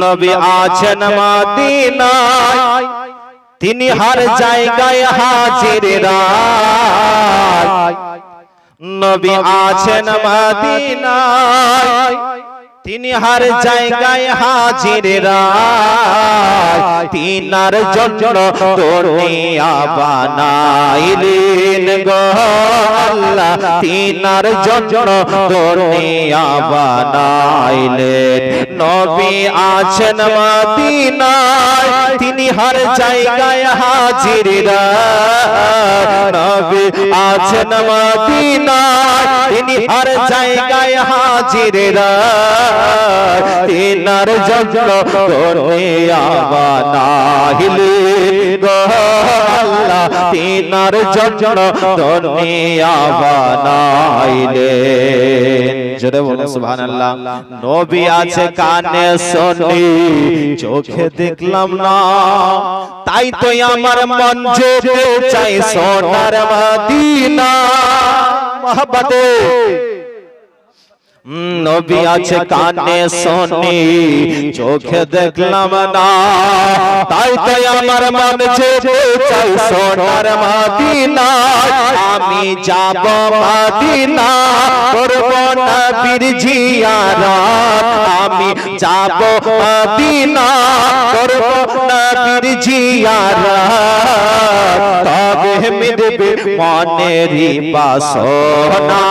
নবী আছেন মাদিনায়। তিনি হার জায়গায় হাজির রায়। নবী আছেন মাদিনায়। তিনি হার জায়গায় হাজির তিনার জন্য দুনিয়া বানাইলেন গো আল্লাহ। তিনার জন্য দুনিয়া বানাইলেন। নবী আছেন মদিনায়। তিনি হার জায়গায় হাজির নবী আছেন মদিনায়। তিনি হর জায়গায় হাজির তিনার জন্য গো। আল্লাহ তিনার জন্য বানাইলেন জোরে বলুন সুবহানাল্লাহ। নবী আছে কানে শুনি। চোখে দেখলাম না। তাই তো আমার মন যেতে চাই সোনার মদিনা। মহব্বতে। নবী আছে কানে শুনি চোখে দেখলাম না। তাই তাই আমার মন যেতে চাই সোনার মদিনা আমি যাব মদিনা করব না জিয়ারত। আমি যাব মদিনা, করব নবীর জিয়ারত তবে মিলবে মনেরই বাসনা।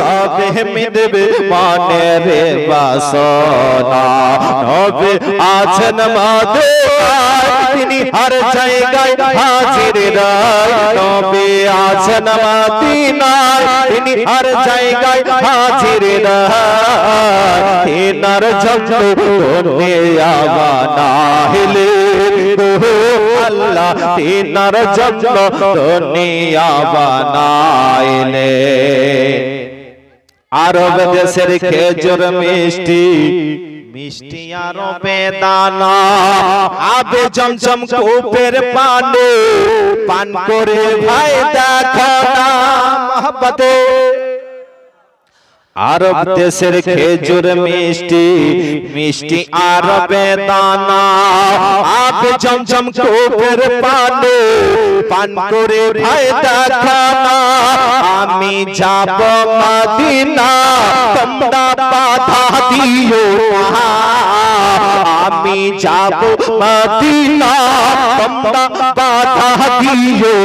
তবে মিলবে মনের বাসনা। নবে আছেন মাদে তিনি হর জায়গায় হাজির রায় নবে আছেন মাদিনায় তিনি হর জায়গায় হাজির রায় তিনার জন্য দুনিয়া বানাইলে আল্লাহ তিনার জন্য দুনিয়া বানাইলে আরব দেশের খেজুর মিষ্টি মিষ্টি আরবে দানা। আবে জমজম কূপের পানে। পান। করে ভাই দেখো না। মহব্বতে। আরব দেশের খেজুর মিষ্টি মিষ্টি আরবে দানা আপ জমজম কূপের পানে পান করে ভাই দেখানা আমি যাব মদিনা তোমরা বাধা দিও না আমি যাব মদিনা তোমরা বাধা দিও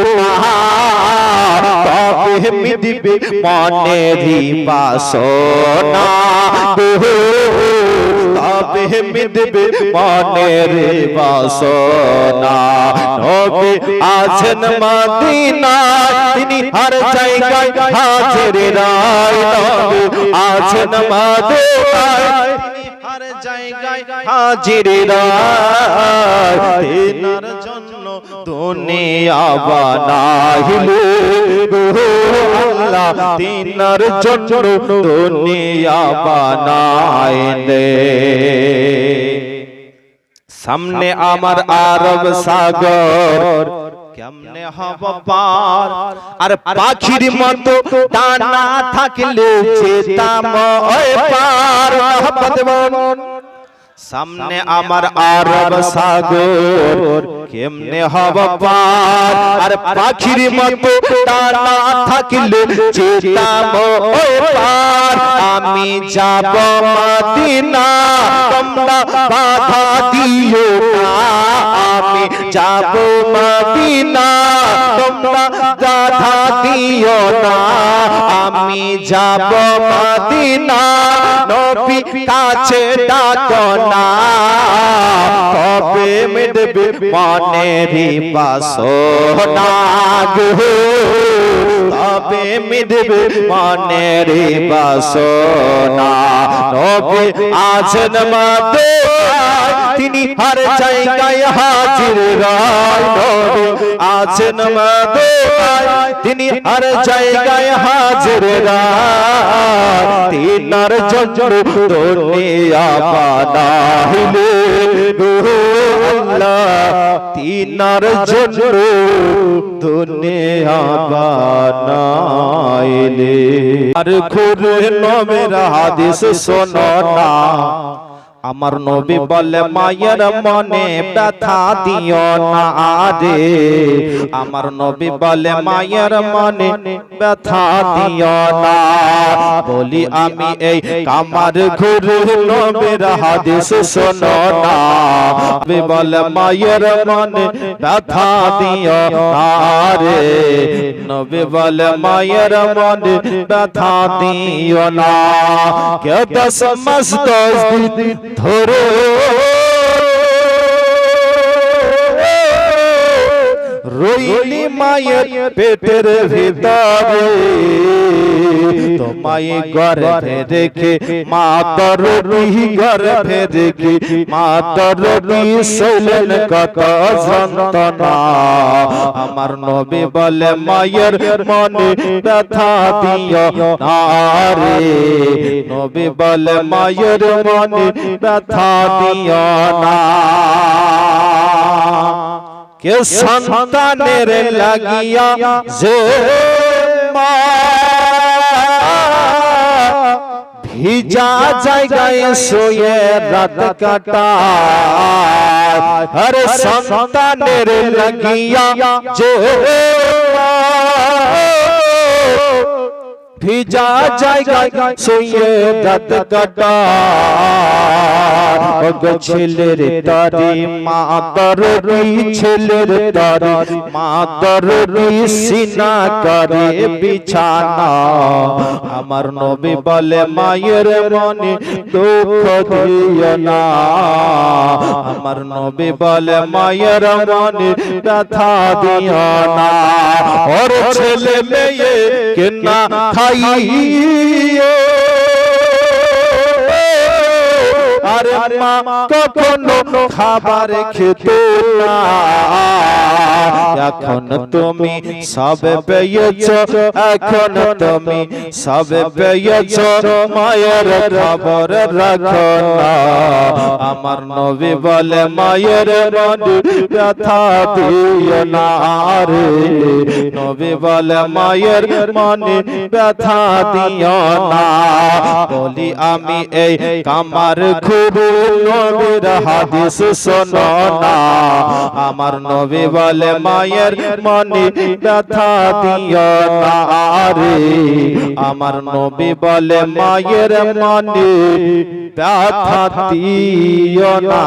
মিদিবে মনেরই বাসনা। তবে মিদবে মনের বাসনা। নবে আছেন মদিনা তিনি হর জায়গায় হাজির রায় নবে আছেন মদিনায় হর জায়গায় হাজির রায় তিনার জন্য দুনিয়া বানাইলে। গো আল্লাহ, তিনার জন্য দুনিয়া বানাইলে সামনে আমার আরব সাগর, কেমনে হব পার? আর পাখির মতো ডানা থাকলে যেতাম ওই পার। মহব্বত বন সামনে আমার আরব সাগর কেমনে হব পার? আর পাখির মতো ডানা থাকলে যেতাম ওই পার। আমি যাব মদিনা তোমরা বাধা দিও না। আমি যাব মদিনা তোমরা বাধা দিও না। আমি যাব মদিনা। নবী কাছে ডাকো না কবে মিটবে মনেরই বাসনা গো? তবে মিটবে মনেরই বাসনা। নবী আছেন মাদে তিনি হর জায়গায় হাজির রায় নবী আছেন মাদে তিনি হর জায়গায় হাজির রায় তিনার জন্য দুনিয়া বানাইলে গো আল্লাহ তিনার জন্য দুনিয়া আর খুলে নমের হাদিস শোনো আমার নবী বলে মায়ের মনে ব্যথা দিও না রে আমার নবী বলে মায়ের মনে ব্যথা দিও না। বলি আমি এই কামার ঘুরে নবীর হাদিস শোনো না। নবী বলে মায়ের মনে ব্যথা দিও না রে নবী বলে মায়ের মনে ব্যথা দিও না। কে দশ মাস দশ দিন ধরে রইলি মায়ের পেটের ভিতরে তোমায় গর্ভে রেখে মা তরুণী গর্ভে রেখে মা তরুণী শৈলেন কত যন্ত্রণা আমার নবী বলে মায়ের মনে ব্যথা দিও না রে নবী বলে মায়ের মনে ব্যথা দিও না কে সন্তানের লাগিয়া যে মা ভিজা জায়গায় শুয়ে রাত কাটা হরে সন্তানের লাগিয়া যে মা ভিজা জায়গায় শুয়ে রাত কাটা ওগো ছেলের তারি মা তররি ছেলের তারি মা তররি সিনা করে বিছানা আমার নবী বলে মায়ের মনে দুঃখ দিও না আমার নবী বলে মায়ের মনে ব্যথা দিও না ওর ছেলে মেয়ে কেনা খাইয়ে আরে মা কখনো খাবার খেতে না। এখন তুমি সব পেয়েছ, এখন তুমি সব পেয়েছ, মায়ের খবর রাখো আমার নবী বলে, মায়ের ব্যথা দিও না রে। নবী বলে, মায়ের মনে ব্যথা দিও না। বলি, আমি এই কামার খুবু নবীর হাদিস শোনো না। আমার নবী বলে মায়ের মনে ব্যথা দিও না রে আমার নবী বলে মায়ের মনে ব্যথা দিও না।